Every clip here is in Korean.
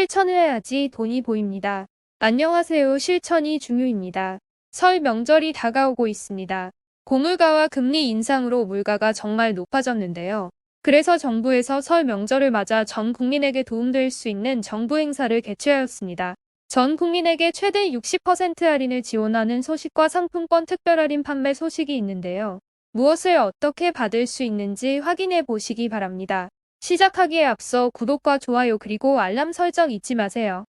실천을 해야지 돈이 보입니다. 안녕하세요. 실천이 중요입니다. 설 명절이 다가오고 있습니다. 고물가와 금리 인상으로 물가가 정말 높아졌는데요. 그래서 정부에서 설 명절을 맞아 전 국민에게 도움될 수 있는 정부 행사를 개최하였습니다. 전 국민에게 최대 60% 할인을 지원하는 소식과 상품권 특별 할인 판매 소식이 있는데요. 무엇을 어떻게 받을 수 있는지 확인해 보시기 바랍니다. 시작하기에 앞서 구독과 좋아요 그리고 알람 설정 잊지 마세요.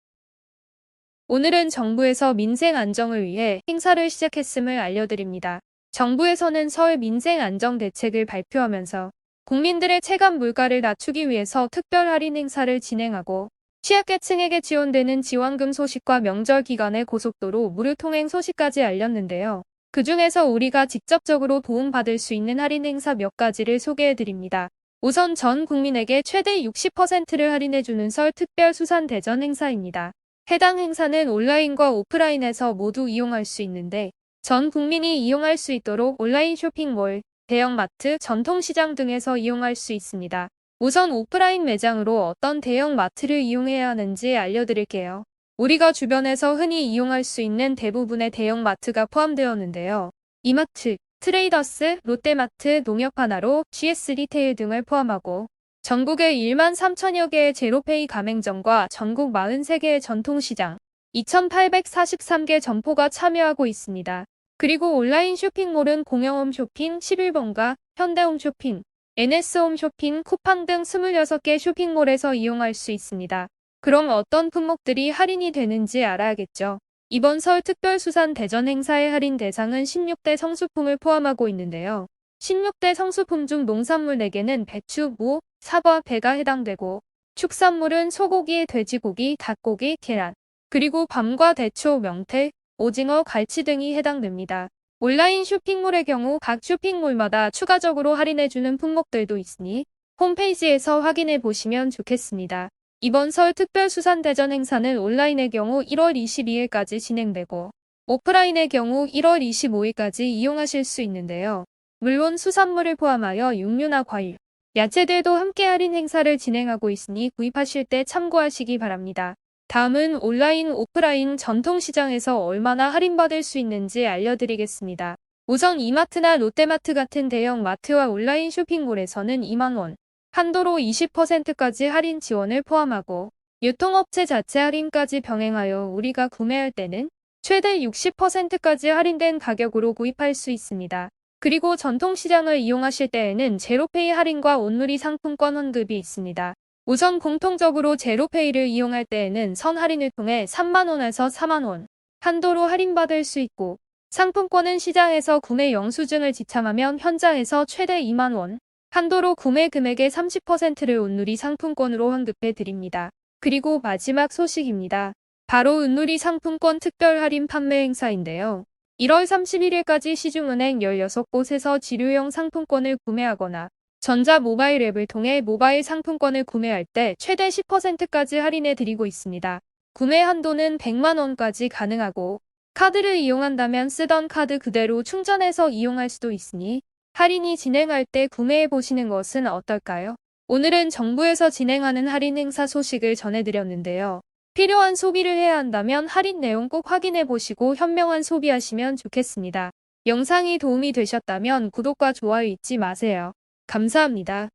오늘은 정부에서 민생 안정을 위해 행사를 시작했음을 알려드립니다. 정부에서는 설 민생 안정 대책을 발표하면서 국민들의 체감 물가를 낮추기 위해서 특별 할인 행사를 진행하고 취약계층에게 지원되는 지원금 소식과 명절 기간의 고속도로 무료 통행 소식까지 알렸는데요. 그 중에서 우리가 직접적으로 도움받을 수 있는 할인 행사 몇 가지를 소개해드립니다. 우선 전 국민에게 최대 60%를 할인해주는 설 특별 수산 대전 행사입니다. 해당 행사는 온라인과 오프라인에서 모두 이용할 수 있는데 전 국민이 이용할 수 있도록 온라인 쇼핑몰, 대형마트, 전통시장 등에서 이용할 수 있습니다. 우선 오프라인 매장으로 어떤 대형마트를 이용해야 하는지 알려드릴게요. 우리가 주변에서 흔히 이용할 수 있는 대부분의 대형마트가 포함되었는데요. 이마트, 트레이더스, 롯데마트, 농협하나로, GS 리테일 등을 포함하고 전국의 1만 3천여 개의 제로페이 가맹점과 전국 43개의 전통시장, 2,843개 점포가 참여하고 있습니다. 그리고 온라인 쇼핑몰은 공영홈 쇼핑 11번가, 현대홈 쇼핑, NS홈 쇼핑, 쿠팡 등 26개 쇼핑몰에서 이용할 수 있습니다. 그럼 어떤 품목들이 할인이 되는지 알아야겠죠. 이번 설 특별수산 대전 행사의 할인 대상은 16대 성수품을 포함하고 있는데요. 16대 성수품 중 농산물 4개는 배추, 무, 사과, 배가 해당되고 축산물은 소고기, 돼지고기, 닭고기, 계란, 그리고 밤과 대초, 명태, 오징어, 갈치 등이 해당됩니다. 온라인 쇼핑몰의 경우 각 쇼핑몰마다 추가적으로 할인해주는 품목들도 있으니 홈페이지에서 확인해 보시면 좋겠습니다. 이번 설 특별수산대전 행사는 온라인의 경우 1월 22일까지 진행되고 오프라인의 경우 1월 25일까지 이용하실 수 있는데요. 물론 수산물을 포함하여 육류나 과일, 야채들도 함께 할인 행사를 진행하고 있으니 구입하실 때 참고하시기 바랍니다. 다음은 온라인, 오프라인 전통시장에서 얼마나 할인받을 수 있는지 알려드리겠습니다. 우선 이마트나 롯데마트 같은 대형 마트와 온라인 쇼핑몰에서는 2만원, 한도로 20%까지 할인 지원을 포함하고 유통업체 자체 할인까지 병행하여 우리가 구매할 때는 최대 60%까지 할인된 가격으로 구입할 수 있습니다. 그리고 전통시장을 이용하실 때에는 제로페이 할인과 온누리 상품권 환급이 있습니다. 우선 공통적으로 제로페이를 이용할 때에는 선 할인을 통해 3만원에서 4만원 한도로 할인받을 수 있고 상품권은 시장에서 구매 영수증을 지참하면 현장에서 최대 2만원 한도로 구매 금액의 30%를 온누리 상품권으로 환급해 드립니다. 그리고 마지막 소식입니다. 바로 온누리 상품권 특별 할인 판매 행사인데요. 1월 31일까지 시중은행 16곳에서 지류형 상품권을 구매하거나 전자 모바일 앱을 통해 모바일 상품권을 구매할 때 최대 10%까지 할인해 드리고 있습니다. 구매 한도는 100만원까지 가능하고 카드를 이용한다면 쓰던 카드 그대로 충전해서 이용할 수도 있으니 할인이 진행할 때 구매해 보시는 것은 어떨까요? 오늘은 정부에서 진행하는 할인 행사 소식을 전해드렸는데요. 필요한 소비를 해야 한다면 할인 내용 꼭 확인해 보시고 현명한 소비하시면 좋겠습니다. 영상이 도움이 되셨다면 구독과 좋아요 잊지 마세요. 감사합니다.